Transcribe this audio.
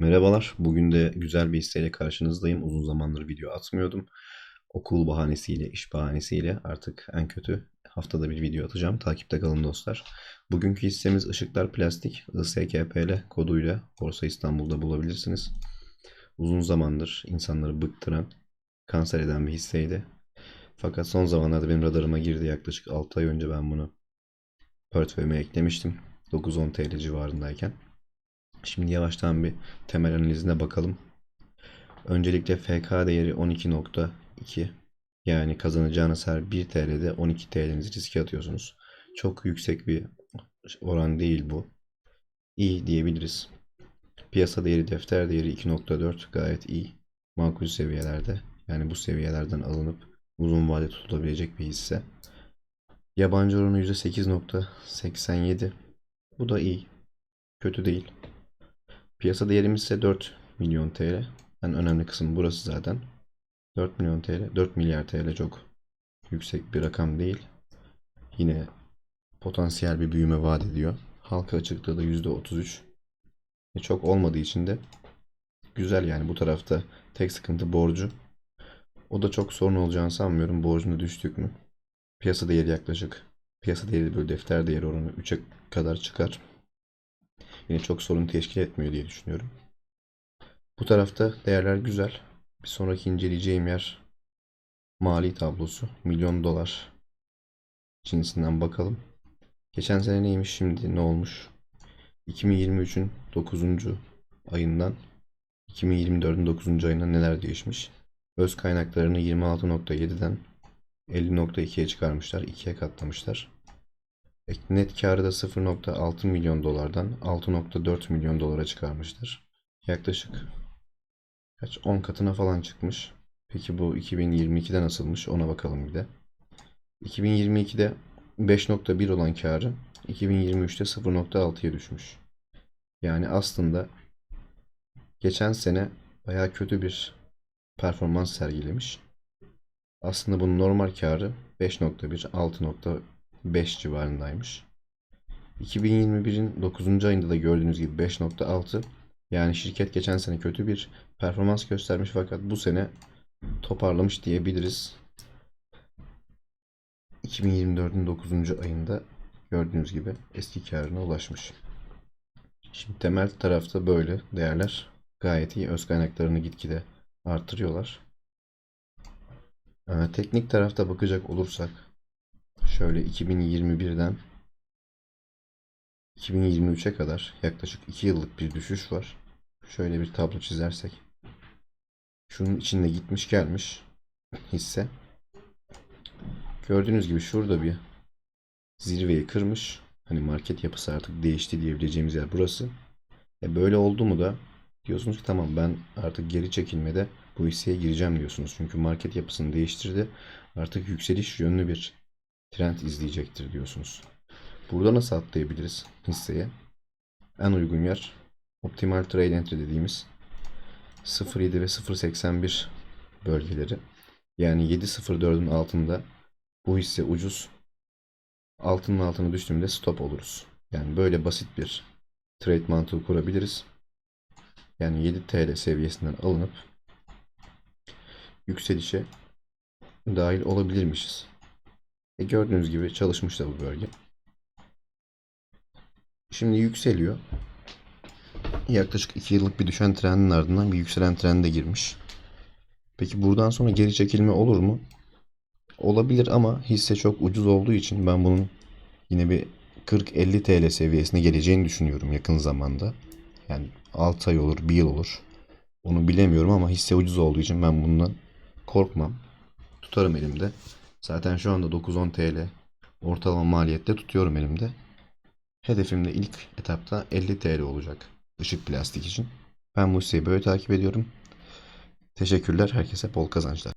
Merhabalar. Bugün de güzel bir hisseyle karşınızdayım. Uzun zamandır video atmıyordum. Okul bahanesiyle, iş bahanesiyle artık en kötü haftada bir video atacağım. Takipte kalın dostlar. Bugünkü hissemiz Işıklar Plastik. ISKPL koduyla Borsa İstanbul'da bulabilirsiniz. Uzun zamandır insanları bıktıran, kanser eden bir hisseydi. Fakat son zamanlarda benim radarıma girdi. Yaklaşık 6 ay önce ben bunu portföyüme eklemiştim. 9-10 TL civarındayken. Şimdi yavaştan bir temel analizine bakalım. Öncelikle FK değeri 12.2 yani kazanacağınız her 1 TL'de 12 TL'nizi riske atıyorsunuz. Çok yüksek bir oran değil bu. İyi diyebiliriz. Piyasa değeri defter değeri 2.4 gayet iyi. Makul seviyelerde. Yani bu seviyelerden alınıp uzun vade tutulabilecek bir hisse. Yabancı oranı %8.87. Bu da iyi. Kötü değil. Piyasa değerimiz ise 4 milyon TL. En önemli kısım burası zaten. 4 milyon TL, 4 milyar TL çok yüksek bir rakam değil. Yine potansiyel bir büyüme vaat ediyor. Halka açıklığı da %33. E çok olmadığı için de güzel yani bu tarafta tek sıkıntı borcu. O da çok sorun olacağını sanmıyorum. Borcuna düştük mü? Piyasa değeri yaklaşık. Piyasa değeri böyle defter değeri oranı 3'e kadar çıkar yine çok sorun teşkil etmiyor diye düşünüyorum. Bu tarafta değerler güzel. Bir sonraki inceleyeceğim yer mali tablosu. Milyon dolar cinsinden bakalım. Geçen sene neymiş şimdi ne olmuş? 2023'ün 9. ayından 2024'ün 9. ayına neler değişmiş? Öz kaynaklarını 26.7'den 50.2'ye çıkarmışlar. 2'ye katlamışlar. Net karı da 0.6 milyon dolardan 6.4 milyon dolara çıkarmıştır. Yaklaşık kaç 10 katına falan çıkmış. Peki bu 2022'de nasılmış ona bakalım bir de. 2022'de 5.1 olan karı 2023'te 0.6'ya düşmüş. Yani aslında geçen sene baya kötü bir performans sergilemiş. Aslında bunun normal karı 5.1, 6. 5 civarındaymış. 2021'in 9. ayında da gördüğünüz gibi 5.6 yani şirket geçen sene kötü bir performans göstermiş fakat bu sene toparlamış diyebiliriz. 2024'ün 9. ayında gördüğünüz gibi eski karına ulaşmış. Şimdi temel tarafta böyle değerler gayet iyi. Öz kaynaklarını gitgide artırıyorlar. Ee, teknik tarafta bakacak olursak Şöyle 2021'den 2023'e kadar yaklaşık 2 yıllık bir düşüş var. Şöyle bir tablo çizersek. Şunun içinde gitmiş gelmiş hisse. Gördüğünüz gibi şurada bir zirveyi kırmış. Hani market yapısı artık değişti diyebileceğimiz yer burası. E böyle oldu mu da diyorsunuz ki tamam ben artık geri çekilmede bu hisseye gireceğim diyorsunuz. Çünkü market yapısını değiştirdi. Artık yükseliş yönlü bir trend izleyecektir diyorsunuz. Burada nasıl atlayabiliriz hisseye? En uygun yer Optimal Trade Entry dediğimiz 0.7 ve 0.81 bölgeleri. Yani 7.04'ün altında bu hisse ucuz. Altının altına düştüğünde stop oluruz. Yani böyle basit bir trade mantığı kurabiliriz. Yani 7 TL seviyesinden alınıp yükselişe dahil olabilirmişiz. E gördüğünüz gibi çalışmış da bu bölge. Şimdi yükseliyor. Yaklaşık 2 yıllık bir düşen trendin ardından bir yükselen trende girmiş. Peki buradan sonra geri çekilme olur mu? Olabilir ama hisse çok ucuz olduğu için ben bunun yine bir 40-50 TL seviyesine geleceğini düşünüyorum yakın zamanda. Yani 6 ay olur, 1 yıl olur. Onu bilemiyorum ama hisse ucuz olduğu için ben bundan korkmam. Tutarım elimde. Zaten şu anda 9-10 TL ortalama maliyette tutuyorum elimde. Hedefim de ilk etapta 50 TL olacak ışık plastik için. Ben hisseyi böyle takip ediyorum. Teşekkürler herkese bol kazançlar.